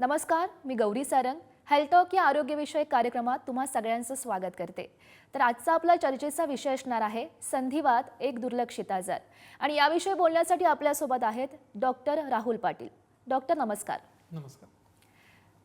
नमस्कार मी गौरी सारंग. हेल्थटॉक या आरोग्यविषयक कार्यक्रमात तुम्हा सगळ्यांचं स्वागत करते. तर आजचा आपला चर्चेचा विषय असणार आहे संधिवात एक दुर्लक्षित आजार. आणि याविषयी बोलण्यासाठी आपल्यासोबत आहेत डॉक्टर राहुल पाटील. डॉक्टर नमस्कार. नमस्कार.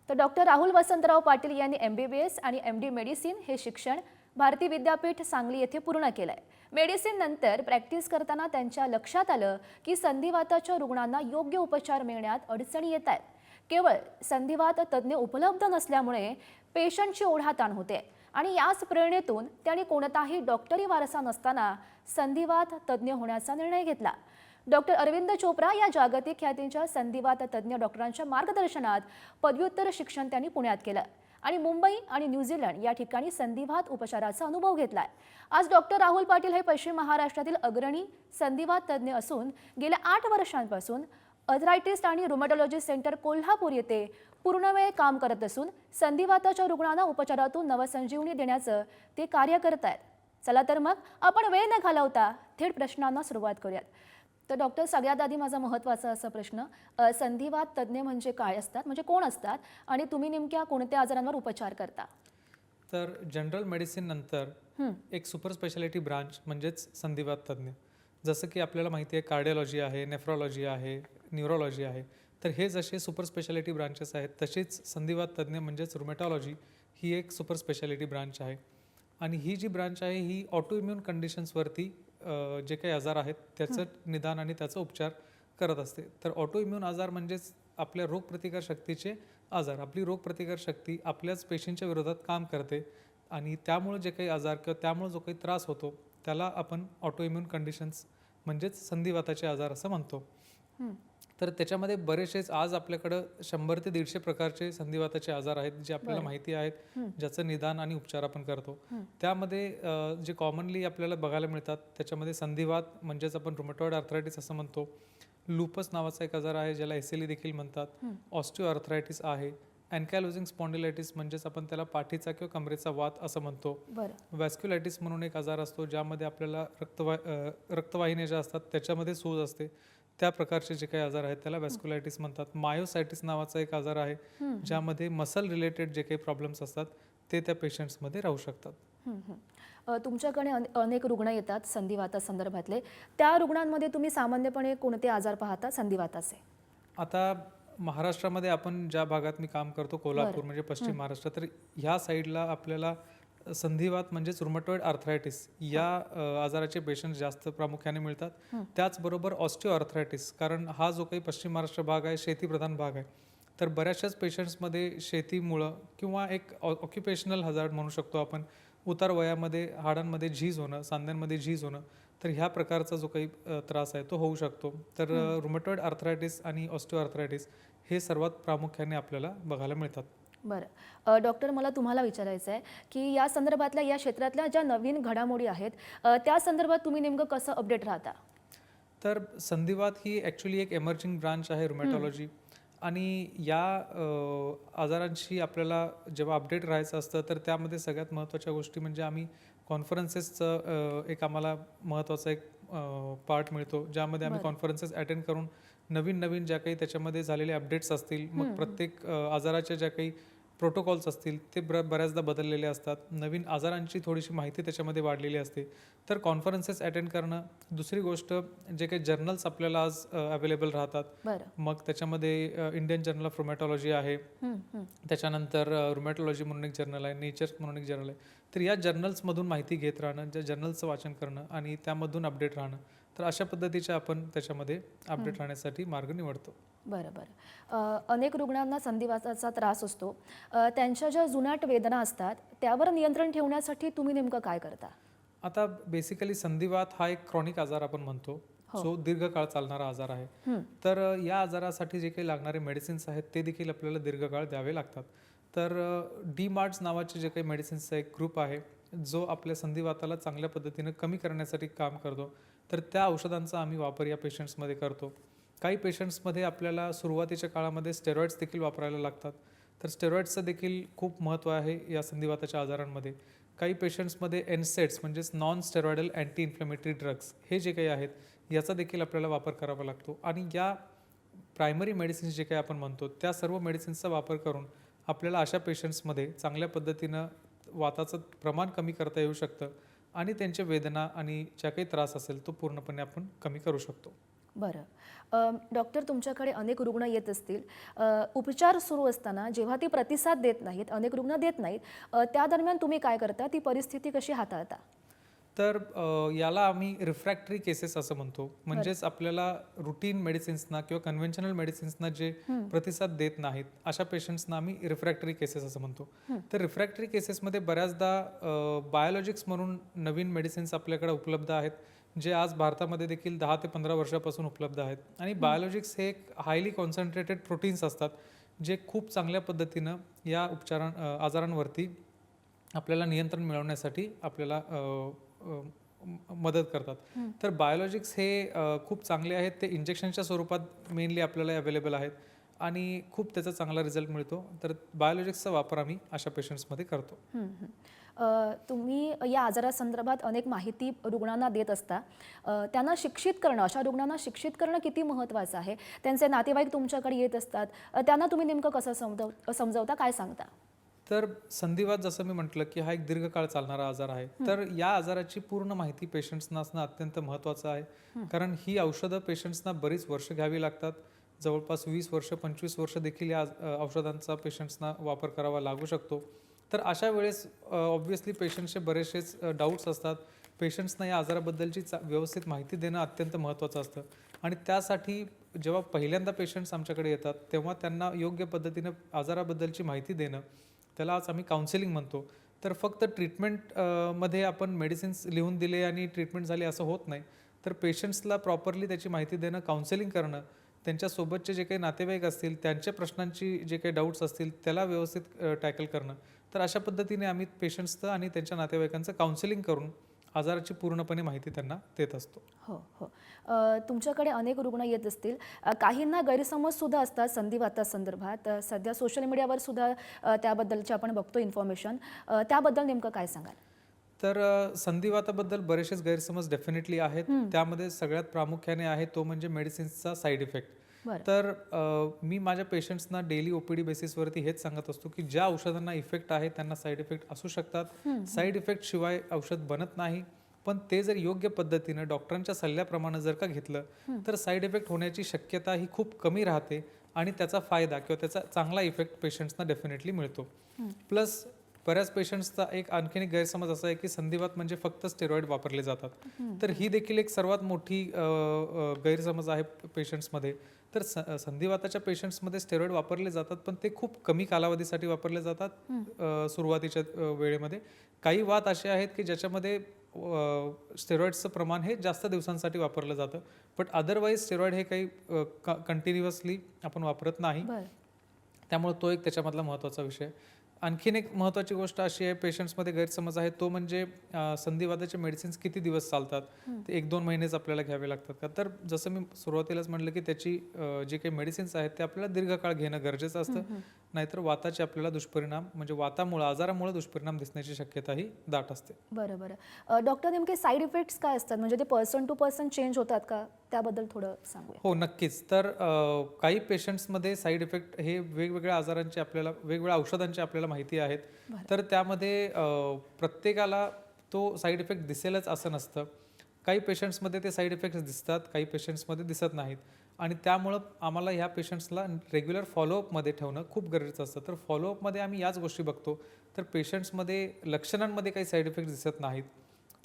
तर डॉक्टर राहुल वसंतराव पाटील यांनी एम बी बी एस आणि एम डी मेडिसिन हे शिक्षण भारती विद्यापीठ सांगली येथे पूर्ण केलं आहे मेडिसिन नंतर प्रॅक्टिस करताना त्यांच्या लक्षात आलं की संधिवाताच्या रुग्णांना योग्य उपचार मिळण्यात अडचणी येत आहेत केवळ संधिवात तज्ज्ञ उपलब्ध नसल्यामुळे पेशंटची ओढाताण होते. आणि याच प्रेरणेतून त्यांनी कोणताही डॉक्टरी वारसा नसताना संधिवात तज्ज्ञ होण्याचा निर्णय घेतला. डॉक्टर अरविंद चोप्रा या जागतिक ख्यातींच्या संधिवात तज्ज्ञ डॉक्टरांच्या मार्गदर्शनात पदव्युत्तर शिक्षण त्यांनी पुण्यात केलं. आणि मुंबई आणि न्यूझीलंड या ठिकाणी संधिवात उपचाराचा अनुभव घेतलाय. आज डॉक्टर राहुल पाटील हे पश्चिम महाराष्ट्रातील अग्रणी संधिवात तज्ज्ञ असून गेल्या आठ वर्षांपासून अथरायटिस्ट आणि रुमॅटॉलॉजी सेंटर कोल्हापूर येथे पूर्णवेळ काम करत असून संधिवाताच्या रुग्णांना उपचारातून नवसंजीवनी देण्याचं ते कार्य करत आहेत चला तर मग आपण वेळ न घालवता थेट प्रश्नांना सुरुवात करूयात. तर डॉक्टर सगळ्यात आधी माझा महत्त्वाचा असा प्रश्न संधिवात तज्ज्ञ म्हणजे काय असतात? म्हणजे कोण असतात? आणि तुम्ही नेमक्या कोणत्या आजारांवर उपचार करता? तर जनरल मेडिसिन नंतर एक सुपर स्पेशालिटी ब्रांच म्हणजेच संधिवात तज्ज्ञ. जसं की आपल्याला माहिती आहे कार्डिओलॉजी आहे नेफ्रॉलॉजी आहे न्यूरोलॉजी आहे. तर हे जसे सुपर स्पेशालिटी ब्रांचेस आहेत तसेच संधिवात तज्ज्ञ म्हणजेच रुमॅटॉलॉजी ही एक सुपर स्पेशालिटी ब्रांच आहे. आणि ही जी ब्रांच आहे ही ऑटो इम्युन कंडिशन्सवरती जे काही आजार आहेत त्याचं निदान आणि त्याचा उपचार करत असते. तर ऑटो इम्युन आजार म्हणजेच आपल्या रोगप्रतिकार शक्तीचे आजार. आपली रोगप्रतिकार शक्ती आपल्याच पेशींच्या विरोधात काम करते आणि त्यामुळे जे काही आजार किंवा त्यामुळे जो काही त्रास होतो त्याला आपण ऑटो इम्युन कंडिशन्स म्हणजेच संधिवाताचे आजार असं म्हणतो. तर त्याच्यामध्ये बरेचसेच आज आपल्याकडं शंभर ते दीडशे प्रकारचे संधिवाताचे आजार आहेत जे आपल्याला. माहिती आहेत. ज्याचं निदान आणि उपचार आपण करतो. त्यामध्ये जे कॉमनली आपल्याला बघायला मिळतात त्याच्यामध्ये संधिवात म्हणजेच आपण रुमॅटॉइड आर्थरायटिस असं म्हणतो लूपस नावाचा एक आजार आहे ज्याला एस देखील म्हणतात. ऑस्टिओ आर्थरायटिस आहे अँकॅलोजिंग स्पॉन्डिलायटिस म्हणजेच आपण त्याला पाठीचा किंवा कमरेचा वात असं म्हणतो बरं वॅस्क्युलायटिस म्हणून एक आजार असतो ज्यामध्ये आपल्याला रक्तवा रक्तवाहिन्या ज्या असतात त्याच्यामध्ये सूज असते त्या प्रकारचे जे काही आजार आहेत त्याला वॅस्क्युलायटिस म्हणतात. मायोसायटिस नावाचा एक आजार आहे ज्यामध्ये मसल रिलेटेड जे काही प्रॉब्लेम्स असतात ते त्या पेशंट्समध्ये राहू शकतात. तुमच्याकडे अने- अनेक रुग्ण येतात संधिवाता संदर्भातले. त्या रुग्णांमध्ये तुम्ही सामान्यपणे कोणते आजार पाहता? संधिवाताचे. आता महाराष्ट्रामध्ये आपण ज्या भागात मी काम करतो कोल्हापूर म्हणजे पश्चिम महाराष्ट्र तर ह्या साईडला आपल्याला संधिवात म्हणजेच रुमॅटॉइड आर्थरायटिस या आजाराचे पेशंट जास्त प्रामुख्याने मिळतात. त्याचबरोबर ऑस्टिओ आर्थरायटिस कारण हा जो काही पश्चिम महाराष्ट्र भाग आहे शेतीप्रधान भाग आहे. तर बऱ्याचशाच पेशंट्समध्ये शेतीमुळं किंवा एक ऑक्युपेशनल हजार्ड म्हणू शकतो आपण उतार वयामध्ये हाडांमध्ये झीज होणं सांध्यांमध्ये झीज होणं तर ह्या प्रकारचा जो काही त्रास आहे तो होऊ शकतो. तर रुमॅटॉइड आर्थरायटिस आणि ऑस्टिओ आर्थरायटिस हे सर्वात प्रामुख्याने आपल्याला बघायला मिळतात. बरं. डॉक्टर मला तुम्हाला विचारायचं आहे की या संदर्भातल्या या क्षेत्रातल्या ज्या नवीन घडामोडी आहेत त्या संदर्भात तुम्ही नेमकं कसं अपडेट राहता? तर संधिवात ही ॲक्च्युली एक एमर्जिंग ब्रांच आहे रुमॅटॉलॉजी आणि या आजारांशी आपल्याला जेव्हा अपडेट राहायचं असतं तर त्यामध्ये सगळ्यात महत्त्वाच्या गोष्टी म्हणजे आम्ही कॉन्फरन्सेसचं एक आम्हाला महत्त्वाचा एक पार्ट मिळतो. ज्यामध्ये आम्ही. कॉन्फरन्सेस अटेंड करून नवीन नवीन ज्या काही त्याच्यामध्ये झालेले अपडेट्स असतील मग प्रत्येक आजाराच्या ज्या काही प्रोटोकॉल्स असतील ते बर बऱ्याचदा बदललेले असतात. नवीन आजारांची थोडीशी माहिती त्याच्यामध्ये वाढलेली असते. तर कॉन्फरन्सेस अटेंड करणं. दुसरी गोष्ट जे काही जर्नल्स आपल्याला आज अवेलेबल राहतात. मग त्याच्यामध्ये इंडियन जर्नल ऑफ रुमॅटॉलॉजी आहे. त्याच्यानंतर रुमॅटॉलॉजी म्हणून एक जर्नल आहे नेचर म्हणून एक जर्नल आहे. तर या जर्नल्समधून माहिती घेत राहणं ज्या जर्नल्सचं वाचन करणं आणि त्यामधून अपडेट राहणं. तर अशा पद्धतीचे आपण त्याच्यामध्ये अपडेट राहण्यासाठी मार्ग निवडतो. बरं बरं. अनेक रुग्णांना संधिवाताचा त्रास असतो. त्यांच्या ज्या जुनाट वेदना असतात त्यावर नियंत्रण ठेवण्यासाठी तुम्ही नेमकं काय करता? आता बेसिकली संधिवात हा एक क्रॉनिक आजार आपण म्हणतो. हो. जो दीर्घकाळ चालणारा आजार आहे. हं, तर या आजारासाठी जे काही लागणारे मेडिसिन्स आहेत ते देखील आपल्याला दीर्घकाळ द्यावे लागतात. तर डी मार्ट्स नावाचे जे काही मेडिसिन्सचा एक ग्रुप आहे जो आपल्या संधिवाताला चांगल्या पद्धतीनं कमी करण्यासाठी काम करतो. तर त्या औषधांचा आम्ही वापर या पेशंट्समध्ये करतो. काही पेशंट्समध्ये आपल्याला सुरुवातीच्या काळामध्ये स्टेरॉइड्स देखील वापरायला लागतात. तर स्टेरॉइड्सचं देखील खूप महत्त्व आहे या संधिवाताच्या आजारांमध्ये. काही पेशंट्समध्ये एनसेट्स म्हणजेच non steroidal anti inflammatory drugs हे जे काही आहेत याचा देखील आपल्याला वापर करावा लागतो. आणि या प्रायमरी मेडिसिन्स जे काही आपण म्हणतो त्या सर्व मेडिसिन्सचा वापर करून आपल्याला अशा पेशंट्समध्ये चांगल्या पद्धतीनं वाताचं प्रमाण कमी करता येऊ शकतं आणि त्यांच्या वेदना आणि ज्या काही त्रास असेल तो पूर्णपणे आपण कमी करू शकतो. बरं. डॉक्टर तुमच्याकडे अनेक रुग्ण येत असतील. उपचार सुरू असताना जेव्हा ती प्रतिसाद देत नाहीत अनेक रुग्ण देत नाहीत त्या दरम्यान तुम्ही काय करता? ती परिस्थिती कशी हाताळता? तर याला आम्ही रिफ्रॅक्टरी केसेस असं म्हणतो. म्हणजेच आपल्याला रुटीन मेडिसिन्सना किंवा कन्व्हेन्शनल मेडिसिन्सना जे प्रतिसाद देत नाहीत अशा पेशंट्सना आम्ही रिफ्रॅक्टरी केसेस असं म्हणतो. तर रिफ्रॅक्टरी केसेसमध्ये बऱ्याचदा बायोलॉजिक्स म्हणून नवीन मेडिसिन्स आपल्याकडे उपलब्ध आहेत. जे आज भारतामध्ये देखील दहा ते पंधरा वर्षापासून उपलब्ध आहेत. आणि बायोलॉजिक्स हे एक हायली कॉन्सन्ट्रेटेड प्रोटीन्स असतात जे खूप चांगल्या पद्धतीनं या उपचारां आजारांवरती आपल्याला नियंत्रण मिळवण्यासाठी आपल्याला मदत करतात. तर बायोलॉजिक्स हे खूप चांगले आहेत. ते इंजेक्शनच्या स्वरूपात मेनली आपल्याला अवेलेबल आहेत. आणि खूप त्याचा चांगला रिझल्ट मिळतो. तर बायोलॉजिक्सचा वापर आम्ही अशा पेशंट्समध्ये करतो. तुम्ही या आजारासंदर्भात अनेक माहिती रुग्णांना देत असता. त्यांना शिक्षित करणं अशा रुग्णांना शिक्षित करणं किती महत्त्वाचं आहे? त्यांचे नातेवाईक तुमच्याकडे येत असतात. त्यांना तुम्ही नेमकं कसं समजव समजवता काय सांगता? तर संधिवात जसं मी म्हटलं की हा एक दीर्घकाळ चालणारा आजार आहे. तर या आजाराची पूर्ण माहिती पेशंट्सना असणं अत्यंत महत्त्वाचं आहे. कारण ही औषधं पेशंट्सना बरीच वर्ष घ्यावी लागतात. जवळपास वीस वर्ष पंचवीस वर्ष देखील या औषधांचा पेशंट्सना वापर करावा लागू शकतो. तर अशा वेळेस ऑब्व्हियसली पेशंट्सचे बरेचसेच डाऊट्स असतात. पेशंट्सना या आजाराबद्दलची चा व्यवस्थित माहिती देणं अत्यंत महत्त्वाचं असतं. आणि त्यासाठी जेव्हा पहिल्यांदा पेशंट्स आमच्याकडे येतात तेव्हा त्यांना योग्य पद्धतीनं आजाराबद्दलची माहिती देणं त्याला आज आम्ही काउन्सिलिंग म्हणतो. तर फक्त ट्रीटमेंटमध्ये आपण मेडिसिन्स लिहून दिले आणि ट्रीटमेंट झाली असं होत नाही. तर पेशंट्सला प्रॉपरली त्याची माहिती देणं काउन्सिलिंग करणं त्यांच्यासोबतचे जे काही नातेवाईक असतील त्यांच्या प्रश्नांची जे काही डाऊट्स असतील त्याला व्यवस्थित टॅकल करणं. तर अशा पद्धतीने आम्ही पेशंट्सचं आणि त्यांच्या नातेवाईकांचं काउन्सिलिंग करून आजाराची पूर्णपणे माहिती त्यांना देत असतो. हो हो. तुमच्याकडे अनेक रुग्ण येत असतील. काहींना गैरसमजसुद्धा असतात संधिवातासंदर्भात अ, सध्या सोशल मीडियावर सुद्धा त्याबद्दलचे आपण बघतो इन्फॉर्मेशन. त्याबद्दल नेमकं काय सांगाल? तर संधिवाताबद्दल बरेचसेच गैरसमज डेफिनेटली आहेत. त्यामध्ये सगळ्यात प्रामुख्याने आहे तो म्हणजे मेडिसिन्सचा साईड इफेक्ट. तर मी माझ्या पेशंट्सना डेली ओपीडी बेसिसवरती हेच सांगत असतो की ज्या औषधांना इफेक्ट आहे त्यांना साईड इफेक्ट असू शकतात. साईड इफेक्ट शिवाय औषध बनत नाही. पण ते जर योग्य पद्धतीनं डॉक्टरांच्या सल्ल्याप्रमाणे जर का घेतलं तर साईड इफेक्ट होण्याची शक्यता ही खूप कमी राहते आणि त्याचा फायदा किंवा त्याचा चांगला इफेक्ट पेशंट्सना डेफिनेटली मिळतो. प्लस बऱ्याच पेशंट्सचा एक आणखीन एक गैरसमज असा आहे की संधिवात म्हणजे फक्त स्टेरॉइड वापरले जातात. तर ही देखील एक सर्वात मोठी गैरसमज आहे पेशंट्समध्ये. तर स संधिवाताच्या पेशंट्समध्ये स्टेरॉइड वापरले जातात पण ते खूप कमी कालावधीसाठी वापरले जातात सुरुवातीच्या वेळेमध्ये. काही वात असे आहेत की ज्याच्यामध्ये स्टेरॉइड्सचं प्रमाण हे जास्त दिवसांसाठी वापरलं जातं बट अदरवाईज स्टेरॉइड हे काही कंटिन्युअसली आपण वापरत नाही. त्यामुळे तो एक त्याच्यामधला महत्त्वाचा विषय आणखीन एक महत्त्वाची गोष्ट अशी आहे पेशंट्समध्ये गैरसमज आहे तो म्हणजे अं, संधिवाताचे मेडिसिन्स किती दिवस चालतात? ते एक दोन महिनेच आपल्याला घ्यावे लागतात का? तर जसं मी सुरुवातीलाच म्हटलं की त्याची जे काही मेडिसिन्स आहेत ते आपल्याला दीर्घकाळ घेणं गरजेचं असतं. नाहीतर वाताचे आपल्याला दुष्परिणाम म्हणजे वातामुळे आजारामुळे दुष्परिणाम दिसण्याची शक्यता ही दाट असते. बरं बरं. अ, डॉक्टर नेमके साईड इफेक्ट्स काय असतात? म्हणजे ते पर्सन टू पर्सन चेंज होतात का? त्याबद्दल थोडं सांगूया. हो नक्कीच. तर काही पेशंट्समध्ये साईड इफेक्ट हे वेगवेगळ्या आजारांचे आपल्याला वेगवेगळ्या औषधांची आपल्याला माहिती आहेत. तर त्यामध्ये प्रत्येकाला तो साईड इफेक्ट दिसेलच असं नसतं. काही पेशंट्समध्ये ते साईड इफेक्ट्स दिसतात काही पेशंट्समध्ये दिसत नाहीत. आणि त्यामुळं आम्हाला ह्या पेशंट्सला रेग्युलर फॉलोअपमध्ये ठेवणं खूप गरजेचं असतं. तर फॉलोअपमध्ये आम्ही याच गोष्टी बघतो. तर पेशंट्समध्ये लक्षणांमध्ये काही साईड इफेक्ट दिसत नाहीत.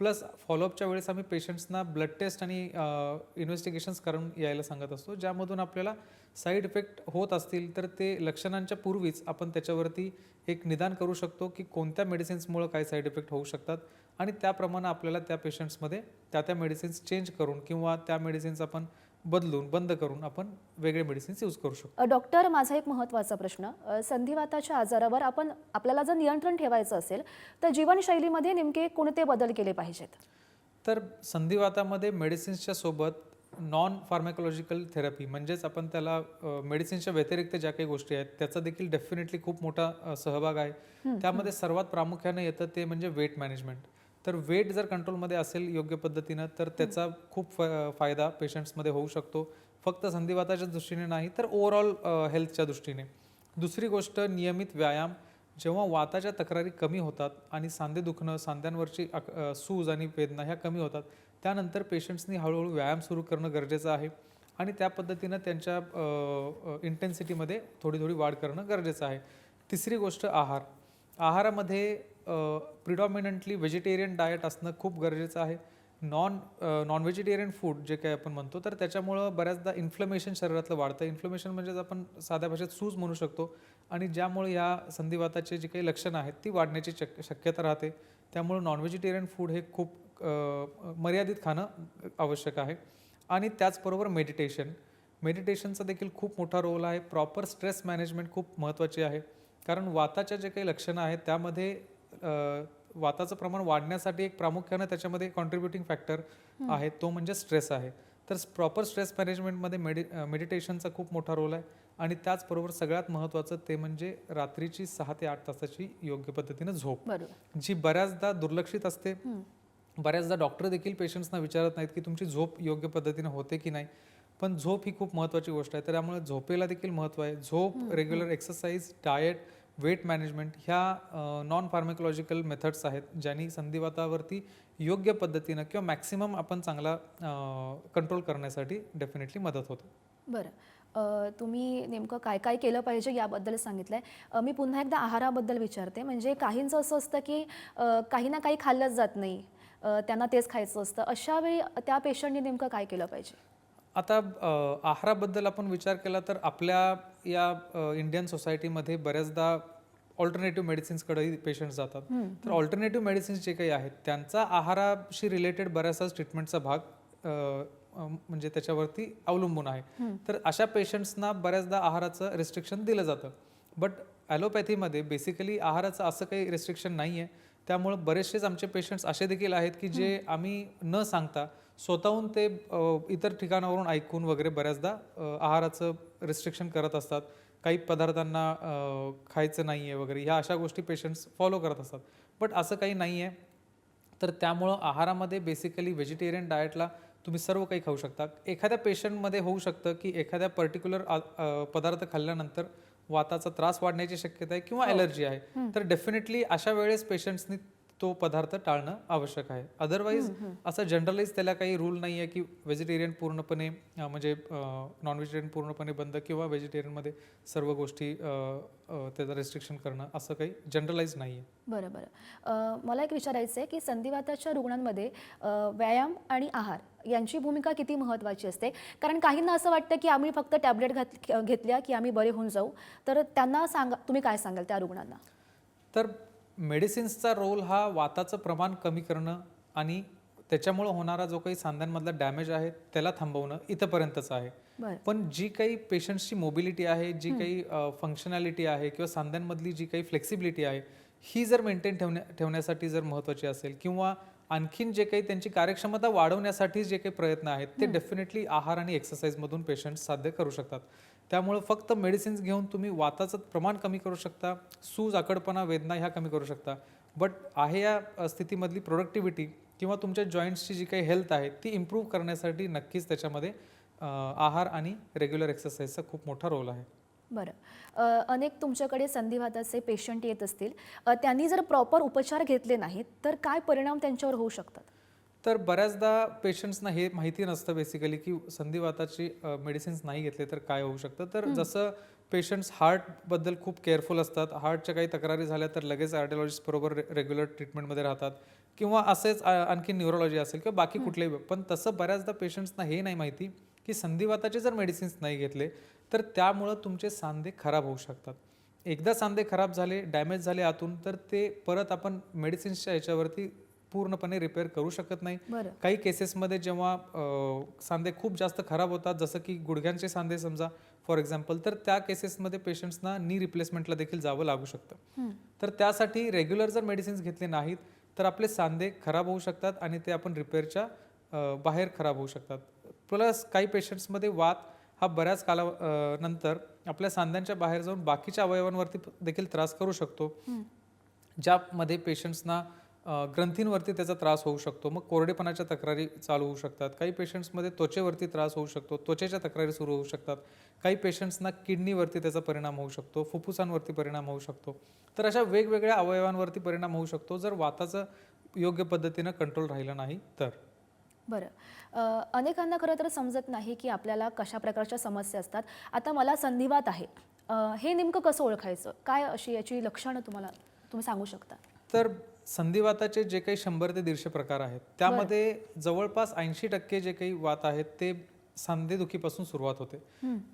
प्लस फॉलोअपच्या वेळेस आम्ही पेशंट्सना ब्लड टेस्ट आणि इन्व्हेस्टिगेशन्स करून यायला सांगत असतो. ज्यामधून आपल्याला साईड इफेक्ट होत असतील तर ते लक्षणांच्या पूर्वीच आपण त्याच्यावरती एक निदान करू शकतो की कोणत्या मेडिसिन्समुळं काय साईड इफेक्ट होऊ शकतात आणि त्याप्रमाणे आपल्याला त्या पेशंट्समध्ये त्या त्या मेडिसिन्स चेंज करून किंवा त्या मेडिसिन्स आपण बदलून बंद करून आपण वेगळे मेडिसिन्स यूज करू शकतो. डॉक्टर माझा एक महत्त्वाचा प्रश्न. संधिवाताच्या आजारावर आपण आपल्याला जर नियंत्रण ठेवायचं असेल तर जीवनशैलीमध्ये नेमके कोणते बदल केले पाहिजेत? तर संधिवातामध्ये मेडिसिन्सच्या सोबत नॉन फार्मॅकोलॉजिकल थेरपी म्हणजेच आपण त्याला मेडिसिन्सच्या व्यतिरिक्त ज्या काही गोष्टी आहेत त्याचा देखील डेफिनेटली खूप मोठा सहभाग आहे. त्यामध्ये सर्वात प्रामुख्याने येतं ते म्हणजे वेट मॅनेजमेंट तर वेट जर कंट्रोलमध्ये असेल योग्य पद्धतीनं तर त्याचा खूप फ- फायदा पेशंट्समध्ये होऊ शकतो. फक्त संधिवाताच्या दृष्टीने नाही तर ओव्हरऑल हेल्थच्या दृष्टीने. दुसरी गोष्ट नियमित व्यायाम. जेव्हा वाताच्या तक्रारी कमी होतात आणि सांधे दुखणं सांध्यांवरची अक- सूज आणि वेदना ह्या कमी होतात त्यानंतर पेशंट्सनी हळूहळू व्यायाम सुरू करणं गरजेचं आहे आणि त्या पद्धतीनं त्यांच्या इंटेन्सिटीमध्ये थोडी थोडी वाढ करणं गरजेचं आहे. तिसरी गोष्ट आहार. आहारामध्ये प्रिडॉमिनंटली व्हेजिटेरियन डाएट असणं खूप गरजेचं आहे. नॉन नॉन व्हेजिटेरियन फूड जे काही आपण म्हणतो तर त्याच्यामुळं बऱ्याचदा इन्फ्लमेशन शरीरातलं वाढतं. इन्फ्लमेशन म्हणजेच आपण साध्या भाषेत सूज म्हणू शकतो. आणि ज्यामुळे या संधिवाताचे जी काही लक्षणं आहेत ती वाढण्याची शक शक्यता राहते. त्यामुळं नॉन व्हेजिटेरियन फूड हे खूप मर्यादित खाणं आवश्यक आहे. आणि त्याचबरोबर मेडिटेशन मेडिटेशनचा देखील खूप मोठा रोल आहे. प्रॉपर स्ट्रेस मॅनेजमेंट खूप महत्त्वाची आहे. कारण वाताच्या जे काही लक्षणं आहेत त्यामध्ये वाताचं प्रमाण वाढण्यासाठी एक प्रामुख्यानं त्याच्यामध्ये कॉन्ट्रीब्युटिंग फॅक्टर आहे. तो म्हणजे स्ट्रेस आहे. तर प्रॉपर स्ट्रेस मॅनेजमेंटमध्ये मेडि मेडिटेशनचा खूप मोठा रोल आहे. आणि त्याचबरोबर सगळ्यात महत्त्वाचं ते म्हणजे रात्रीची सहा ते आठ तासाची योग्य पद्धतीनं झोप. जी बऱ्याचदा दुर्लक्षित असते. बऱ्याचदा डॉक्टर देखील पेशंट्सना विचारत नाहीत की तुमची झोप योग्य पद्धतीने होते की नाही. पण झोप ही खूप महत्त्वाची गोष्ट आहे. तर त्यामुळे झोपेला देखील महत्त्व आहे. झोप regular exercise diet weight management ह्या नॉन फार्मेकोलॉजिकल मेथड्स आहेत ज्यांनी संधिवातावरती योग्य पद्धतीनं किंवा मॅक्सिमम आपण चांगला कंट्रोल करण्यासाठी डेफिनेटली मदत होते. बरं. तुम्ही नेमकं काय काय केलं पाहिजे याबद्दल सांगितलं आहे मी पुन्हा एकदा आहाराबद्दल विचारते. म्हणजे काहींचं असं असतं की काही ना काही खाल्लंच जात नाही. त्यांना तेच खायचं असतं. अशा वेळी त्या पेशंटने नेमकं काय केलं पाहिजे? आता आहाराबद्दल आपण विचार केला तर आपल्या या इंडियन सोसायटीमध्ये बऱ्याचदा ऑल्टरनेटिव्ह मेडिसिन्सकडेही पेशंट्स जातात. तर ऑल्टरनेटिव्ह मेडिसिन्स जे काही आहेत त्यांचा आहाराशी रिलेटेड बऱ्याचसाच ट्रीटमेंटचा भाग म्हणजे त्याच्यावरती अवलंबून आहे. तर अशा पेशंट्सना बऱ्याचदा आहाराचं रिस्ट्रिक्शन दिलं जातं. बट ॲलोपॅथीमध्ये बेसिकली आहाराचं असं काही रिस्ट्रिक्शन नाही आहे त्यामुळं बरेचसेच आमचे पेशंट्स असे देखील आहेत की जे आम्ही न सांगता स्वतःहून ते इतर ठिकाणावरून ऐकून वगैरे बऱ्याचदा आहाराचं रिस्ट्रिक्शन करत असतात. काही पदार्थांना खायचं नाही आहे वगैरे ह्या अशा गोष्टी पेशंट्स फॉलो करत असतात. बट असं काही नाही आहे तर त्यामुळं आहारामध्ये बेसिकली व्हेजिटेरियन डाएटला तुम्ही सर्व काही खाऊ शकता. एखाद्या पेशंटमध्ये होऊ शकतं की एखाद्या पर्टिक्युलर पदार्थ खाल्ल्यानंतर वाताचा त्रास वाढण्याची शक्यता आहे किंवा ॲलर्जी आहे. तर डेफिनेटली अशा वेळेस पेशंट्सनी तो पदार्थ टाळणं आवश्यक आहे. अदरवाईज असं जनरलाइज त्याला काही रूल नाही आहे की व्हेजिटेरियन पूर्णपणे म्हणजे नॉन व्हेजिटेरियन पूर्णपणे बंद किंवा व्हेजिटेरियनमध्ये सर्व गोष्टी त्याचं रेस्ट्रिक्शन करणं असं काही जनरलाइज नाही आहे बरं. बरं मला एक विचारायचं आहे की संधिवाताच्या रुग्णांमध्ये व्यायाम आणि आहार यांची भूमिका किती महत्त्वाची असते? कारण काहींना असं वाटतं की आम्ही फक्त टॅबलेट घात घेतल्या की आम्ही बरे होऊन जाऊ. तर त्यांना सांगा तुम्ही काय सांगाल त्या रुग्णांना? तर मेडिसिन्सचा रोल हा वाताचं प्रमाण कमी करणं आणि त्याच्यामुळं होणारा जो काही सांध्यांमधला डॅमेज आहे त्याला थांबवणं इथंपर्यंतच आहे. पण जी काही पेशंट्सची मोबिलिटी आहे जी काही फंक्शनॅलिटी आहे किंवा सांध्यांमधली जी काही फ्लेक्सिबिलिटी आहे ही जर मेंटेन ठेवण्या ठेवण्यासाठी जर महत्त्वाची असेल किंवा आणखीन जे काही त्यांची कार्यक्षमता वाढवण्यासाठी जे काही प्रयत्न आहेत ते डेफिनेटली आहार आणि एक्सरसाइजमधून पेशंट्स साध्य करू शकतात. त्यामुळं फक्त मेडिसिन्स घेऊन तुम्ही वाताचं प्रमाण कमी करू शकता सूज आकडपणा वेदना ह्या कमी करू शकता. बट आहे या स्थितीमधली प्रोडक्टिव्हिटी किंवा तुमच्या जॉईंट्सची जी काही हेल्थ आहे ती इम्प्रूव्ह करण्यासाठी नक्कीच त्याच्यामध्ये आहार आणि रेग्युलर एक्सरसाइजचा खूप मोठा रोल आहे. बरं. अनेक तुमच्याकडे संधिवाताचे पेशंट येत असतील. त्यांनी जर प्रॉपर उपचार घेतले नाहीत तर काय परिणाम त्यांच्यावर होऊ शकतात? तर बऱ्याचदा पेशंट्सना हे माहिती नसतं बेसिकली की संधिवाताची मेडिसिन्स नाही घेतले तर काय होऊ शकतं. तर जसं पेशंट्स हार्टबद्दल खूप केअरफुल असतात हार्टच्या काही तक्रारी झाल्या तर लगेच कार्डिओलॉजिस्ट बरोबर रेग्युलर ट्रीटमेंटमध्ये राहतात. किंवा असेच आणखी न्यूरोलॉजी असेल किंवा बाकी कुठलेही पण तसं बऱ्याचदा पेशंट्सना हे नाही माहिती की संधिवाताचे जर मेडिसिन्स नाही घेतले तर त्यामुळं तुमचे सांधे खराब होऊ शकतात. एकदा सांधे खराब झाले डॅमेज झाले आतून तर ते परत आपण मेडिसिन्सच्या ह्याच्यावरती पूर्णपणे रिपेअर करू शकत नाही. काही केसेसमध्ये जेव्हा सांधे खूप जास्त खराब होतात जसं की गुडघ्यांचे सांधे समजा फॉर एक्झाम्पल तर त्या केसेसमध्ये पेशंट्सना नी रिप्लेसमेंटला देखील जावं लागू शकतं. तर त्यासाठी रेग्युलर जर मेडिसिन्स घेतले नाहीत तर आपले सांधे खराब होऊ शकतात आणि ते आपण रिपेअरच्या बाहेर खराब होऊ शकतात. प्लस काही पेशंट्समध्ये वात हा बऱ्याच काला नंतर आपल्या सांध्यांच्या बाहेर जाऊन बाकीच्या अवयवांवरती देखील त्रास करू शकतो. ज्यामध्ये पेशंट्सना ग्रंथींवरती त्याचा त्रास होऊ शकतो. मग कोरडेपणाच्या तक्रारी चालू होऊ शकतात. काही पेशंट्समध्ये त्वचेवरती त्रास होऊ शकतो. त्वचेच्या तक्रारी सुरू होऊ शकतात. काही पेशंट्सना किडनीवरती त्याचा परिणाम होऊ शकतो. फुफ्फुसांवरती परिणाम होऊ शकतो. तर अशा वेगवेगळ्या अवयवांवरती परिणाम होऊ शकतो. जर वाताचं योग्य पद्धतीनं कंट्रोल राहिलं नाही तर? बरं. अनेकांना खरं तर समजत नाही की आपल्याला कशा प्रकारच्या समस्या असतात. आता मला संधिवात आहे. हे नेमकं कसं ओळखायचं? काय अशी याची लक्षणं तुम्हाला तुम्ही सांगू शकता? तर संधिवाताचे जे काही शंभर ते दीडशे प्रकार आहेत त्यामध्ये जवळपास ऐंशी टक्के जे काही वात आहेत ते सांधेदुखीपासून सुरुवात होते.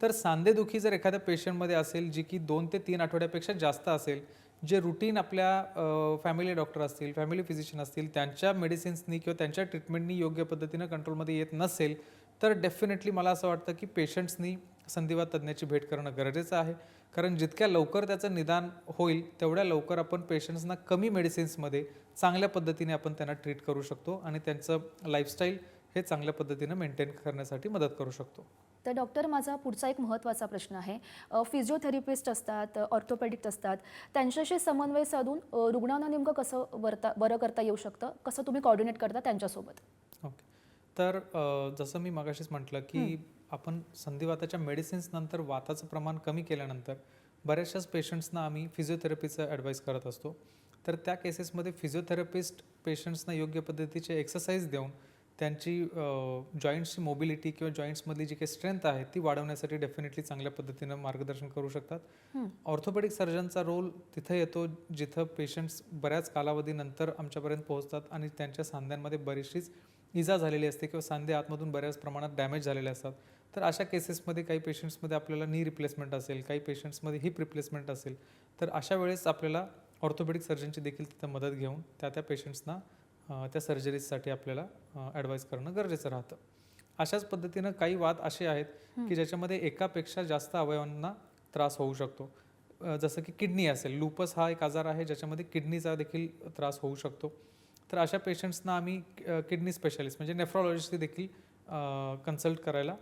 तर सांधेदुखी जर एखाद्या पेशंटमध्ये असेल जी की दोन ते तीन आठवड्यापेक्षा जास्त असेल जे रुटीन आपल्या फॅमिली डॉक्टर असतील फॅमिली फिजिशियन असतील त्यांच्या मेडिसिन्सनी किंवा त्यांच्या ट्रीटमेंटनी योग्य पद्धतीनं कंट्रोलमध्ये येत नसेल तर डेफिनेटली मला असं वाटतं की पेशंट्सनी संधिवात तज्ज्ञाची भेट करणं गरजेचं आहे. कारण जितक्या लवकर त्याचं निदान होईल तेवढ्या लवकर आपण पेशंट्सना कमी मेडिसिन्समध्ये चांगल्या पद्धतीने आपण त्यांना ट्रीट करू शकतो आणि त्यांचं लाईफस्टाईल हे चांगल्या पद्धतीनं मेंटेन करण्यासाठी मदत करू शकतो. तर डॉक्टर माझा पुढचा एक महत्त्वाचा प्रश्न आहे. फिजिओथेरपिस्ट असतात ऑर्थोपेडिक्ट असतात. त्यांच्याशी समन्वय साधून रुग्णांना नेमकं कसं बरता बरं करता येऊ शकतं? कसं तुम्ही कॉर्डिनेट करता त्यांच्यासोबत? ओके तर जसं मी मगाशीच म्हटलं की आपण संधिवाताच्या मेडिसिन्स नंतर वाताचं प्रमाण कमी केल्यानंतर बऱ्याचशाच पेशंट्सना आम्ही फिजिओथेरपीचं ॲडवाईस करत असतो. तर त्या केसेसमध्ये फिजिओथेरपिस्ट पेशंट्सना योग्य पद्धतीचे एक्सरसाइज देऊन त्यांची जॉईंट्सची मोबिलिटी किंवा जॉईंट्समधली जी काही स्ट्रेंथ आहे ती वाढवण्यासाठी डेफिनेटली चांगल्या पद्धतीनं मार्गदर्शन करू शकतात. ऑर्थोपेडिक सर्जनचा रोल तिथं येतो जिथं पेशंट्स बऱ्याच कालावधीनंतर आमच्यापर्यंत पोहोचतात आणि त्यांच्या सांध्यांमध्ये बरीचशीच इजा झालेली असते किंवा सांधे आतमधून बऱ्याच प्रमाणात डॅमेज झालेले असतात. तर अशा केसेसमध्ये काही पेशंट्समध्ये आपल्याला नी रिप्लेसमेंट असेल काही पेशंट्समध्ये हिप रिप्लेसमेंट असेल तर अशा वेळेस आपल्याला ऑर्थोपेडिक सर्जनची देखील तिथं मदत घेऊन त्या त्या पेशंट्सना त्या सर्जरीजसाठी आपल्याला ॲडवाईस करणं गरजेचं राहतं. अशाच पद्धतीनं काही वाद असे आहेत की ज्याच्यामध्ये एकापेक्षा जास्त अवयवांना त्रास होऊ शकतो. जसं की किडनी असेल लुपस हा एक आजार आहे ज्याच्यामध्ये किडनीचा देखील त्रास होऊ शकतो. तर अशा पेशंट्सना आम्ही किडनी स्पेशालिस्ट म्हणजे नेफ्रॉलॉजिस्टची देखील कन्सल्ट करायला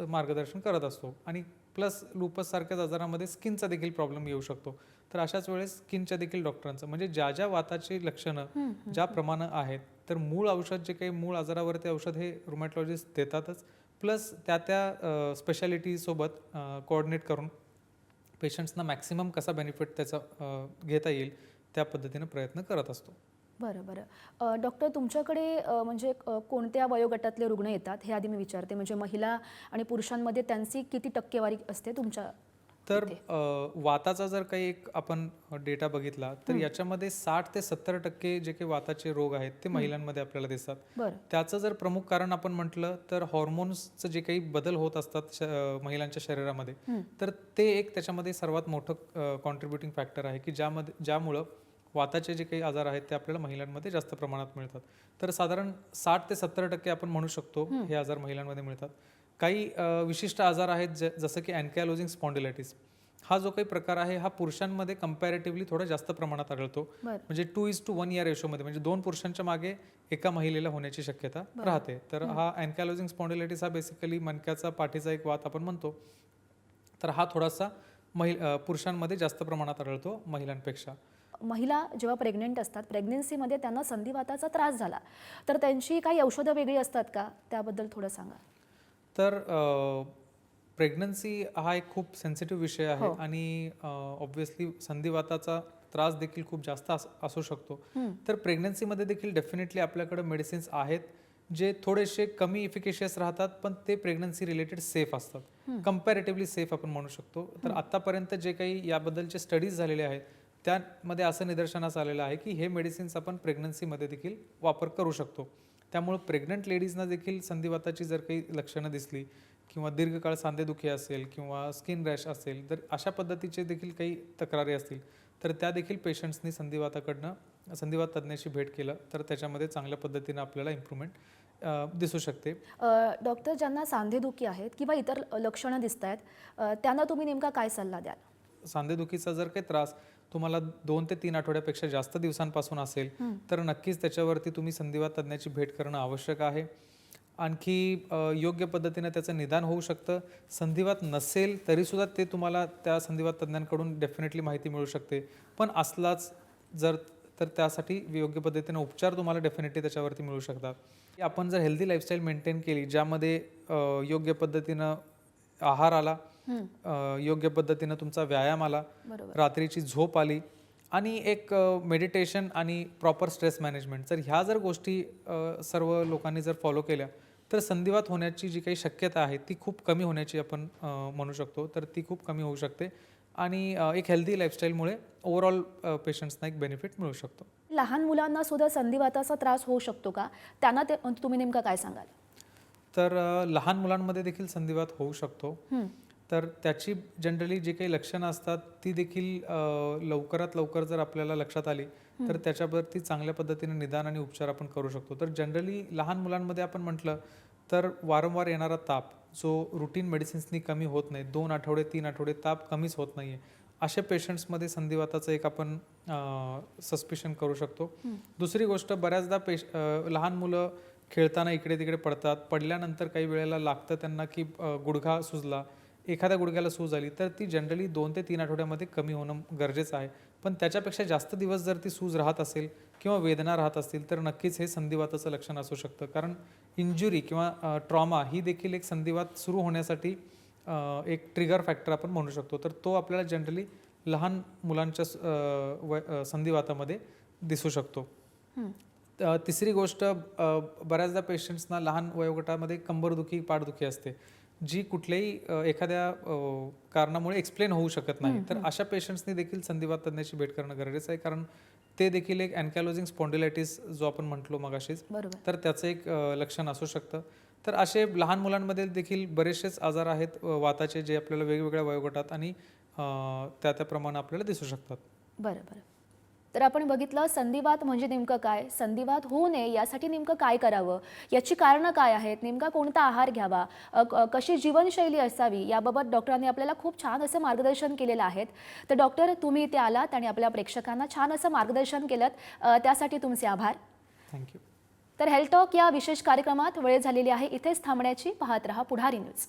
मार्गदर्शन करत असतो. आणि प्लस लुपस सारख्याच आजारामध्ये स्किनचा देखील प्रॉब्लेम येऊ शकतो. तर अशाच वेळेस स्किनच्या देखील डॉक्टरांचं म्हणजे ज्या ज्या वाताची लक्षणं ज्या प्रमाणे आहेत तर मूळ औषध जे काही मूळ आजारावरती औषध हे रुमॅटॉलॉजिस्ट देतातच. प्लस त्या त्या स्पेशालिटीसोबत कोऑर्डिनेट करून पेशंट्सना मॅक्सिमम कसा बेनिफिट त्याचा घेता येईल त्या पद्धतीने प्रयत्न करत असतो. बरं बरं. डॉक्टर तुमच्याकडे म्हणजे कोणत्या वयोगटातले रुग्ण येतात? हे आधी मी विचारते. म्हणजे महिला आणि पुरुषांमध्ये त्यांची किती टक्केवारी असते तुमच्या तर वाताचा जर काही एक आपण डेटा बघितला तर याच्यामध्ये साठ ते सत्तर टक्के जे काही वाताचे रोग आहेत ते महिलांमध्ये आपल्याला दिसतात. त्याचं जर प्रमुख कारण आपण म्हटलं तर हॉर्मोन्सचं जे काही बदल होत असतात महिलांच्या शरीरामध्ये तर ते एक त्याच्यामध्ये सर्वात मोठं कॉन्ट्रीब्युटिंग फॅक्टर आहे की ज्यामध्ये ज्यामुळं वाताचे जे काही आजार आहेत ते आपल्याला महिलांमध्ये जास्त प्रमाणात मिळतात. तर साधारण साठ ते सत्तर टक्के आपण म्हणू शकतो हे. आजार महिलांमध्ये मिळतात. काही विशिष्ट आजार आहेत ज- जसं की अँकॅलोजिंग स्पॉन्डिलायटिस. हा जो काही प्रकार आहे हा पुरुषांमध्ये कम्पॅरेटिव्हली थोडा जास्त प्रमाणात आढळतो. म्हणजे टू इज टू वन या रेशोमध्ये म्हणजे दोन पुरुषांच्या मागे एका महिलेला होण्याची शक्यता राहते. तर हा. अँकॅलोजिंग स्पॉन्डिलायटिस हा बेसिकली मणक्याचा पाठीचा एक वात आपण म्हणतो. तर हा थोडासा महि पुरुषांमध्ये जास्त प्रमाणात आढळतो महिलांपेक्षा. महिला जेव्हा प्रेग्नेंट असतात प्रेग्नेन्सीमध्ये त्यांना संधिवाताचा त्रास झाला. तर त्यांची काही औषधं वेगळी असतात का? त्याबद्दल थोडं सांगा. तर प्रेग्नन्सी हा एक खूप सेन्सिटिव्ह विषय आहे हो. आणि ऑब्व्हियसली संधिवाताचा त्रास देखील खूप जास्त अस- शकतो. तर प्रेग्नन्सीमध्ये देखील डेफिनेटली आपल्याकडे मेडिसिन्स आहेत जे थोडेसे कमी इफिकेशियस राहतात पण ते प्रेग्नन्सी रिलेटेड सेफ असतात. कम्पॅरेटिव्हली सेफ आपण म्हणू शकतो. तर आतापर्यंत जे काही याबद्दलचे स्टडीज झालेले आहेत त्यामध्ये असं निदर्शनास आलेलं आहे की हे मेडिसिन्स आपण प्रेग्नन्सीमध्ये देखील वापर करू शकतो. त्यामुळे प्रेग्नंट लेडीजना देखील संधिवाताची जर काही लक्षणं दिसली किंवा दीर्घकाळ सांधेदुखी असेल किंवा स्किन रॅश असेल तर अशा पद्धतीचे देखील काही तक्रारी असतील तर त्या देखील पेशंट्सनी संधिवाताकडनं संधिवात तज्ज्ञाशी भेट केलं तर त्याच्यामध्ये चांगल्या पद्धतीनं आपल्याला इम्प्रूव्हमेंट दिसू शकते. डॉक्टर ज्यांना सांधेदुखी आहेत किंवा इतर लक्षणं दिसत आहेत त्यांना तुम्ही नेमका काय सल्ला द्याल? सांधेदुखीचा जर काही त्रास तुम्हाला दोन ते तीन आठवड्यापेक्षा जास्त दिवसांपासून असेल तर नक्कीच त्याच्यावरती तुम्ही संधिवात तज्ज्ञाची भेट करणं आवश्यक आहे. आणखी योग्य पद्धतीने त्याचं निदान होऊ शकतं. संधिवात नसेल तरीसुद्धा ते तुम्हाला त्या संधिवात तज्ज्ञांकडून डेफिनेटली माहिती मिळू शकते. पण असलाच जर तर त्यासाठी योग्य पद्धतीने उपचार तुम्हाला डेफिनेटली त्याच्यावरती मिळू शकतात. आपण जर हेल्दी लाईफस्टाईल मेंटेन केली ज्यामध्ये योग्य पद्धतीनं आहार आला योग्य पद्धतीनं तुमचा व्यायाम आला. रात्रीची झोप आली. आणि एक मेडिटेशन आणि प्रॉपर स्ट्रेस मॅनेजमेंट जर ह्या जर गोष्टी सर्व लोकांनी जर फॉलो केल्या तर संधिवात होण्याची जी काही शक्यता आहे ती खूप कमी होण्याची आपण म्हणू शकतो. तर ती खूप कमी होऊ शकते. आणि एक हेल्दी लाईफस्टाईलमुळे ओव्हरऑल पेशंट्सना एक बेनिफिट मिळू शकतो. लहान मुलांना सुद्धा संधिवाताचा त्रास होऊ शकतो का? त्यांना ते तुम्ही नेमकं काय सांगाल? तर लहान मुलांमध्ये देखील संधिवात होऊ शकतो. तर त्याची जनरली जी काही लक्षणं असतात ती देखील लवकरात लवकर जर आपल्याला लक्षात आली तर त्याच्यावरती चांगल्या पद्धतीने निदान आणि उपचार आपण करू शकतो. तर जनरली लहान मुलांमध्ये आपण म्हटलं तर वारंवार येणारा ताप जो रुटीन मेडिसिन्सनी कमी होत नाही दोन आठवडे तीन आठवडे ताप कमीच होत नाही आहे अशा पेशंट्समध्ये संधिवाताचं एक आपण सस्पिशन करू शकतो. दुसरी गोष्ट बऱ्याचदा पेश लहान मुलं खेळताना इकडे तिकडे पडतात पडल्यानंतर काही वेळेला लागतं त्यांना की गुडघा सुजला एखाद्या गुडघ्याला सूज आली तर ती जनरली दोन ते तीन आठवड्यामध्ये कमी होणं गरजेचं आहे. पण त्याच्यापेक्षा जास्त दिवस जर ती सूज राहत असेल किंवा वेदना राहत असतील तर नक्कीच हे संधिवाताचं लक्षण असू शकतं. कारण इंजुरी किंवा ट्रॉमा ही देखील एक संधिवात सुरू होण्यासाठी एक ट्रिगर फॅक्टर आपण म्हणू शकतो. तर तो आपल्याला जनरली लहान मुलांच्या वय संधिवातामध्ये दिसू शकतो. तिसरी गोष्ट बऱ्याचदा पेशंट्सना लहान वयोगटामध्ये कंबरदुखी पाठदुखी असते. जी कुठल्याही एखाद्या कारणामुळे एक्सप्लेन होऊ शकत नाही. तर अशा पेशंट्सनी देखील संधिवात तज्ञाची भेट करणं गरजेचं आहे. कारण ते देखील एक अँकॅलोजिंग स्पॉन्डिलायटिस जो आपण म्हटलो मगाशीच बरोबर. तर त्याचं एक लक्षण असू शकतं. तर असे लहान मुलांमध्ये देखील बरेचसेच आजार आहेत वाताचे जे आपल्याला वेगवेगळ्या वयोगटात आणि त्या त्याप्रमाणे आपल्याला दिसू शकतात. बरं बरं. तर आपण बघितलं संधिवात म्हणजे नेमकं काय? संधिवात होऊ नये यासाठी नेमकं काय करावं? याची कारणं काय आहेत? नेमका कोणता आहार घ्यावा? कशी जीवनशैली असावी? याबाबत डॉक्टरांनी आपल्याला खूप छान असं मार्गदर्शन केलेलं आहे तर डॉक्टर तुम्ही इथे आलात आणि आपल्या प्रेक्षकांना छान असं मार्गदर्शन केलं त्यासाठी तुमचे आभार. थँक्यू तर हेल्टॉक या विशेष कार्यक्रमात वेळ झालेली आहे. इथेच थांबण्याची. पाहत रहा पुढारी न्यूज.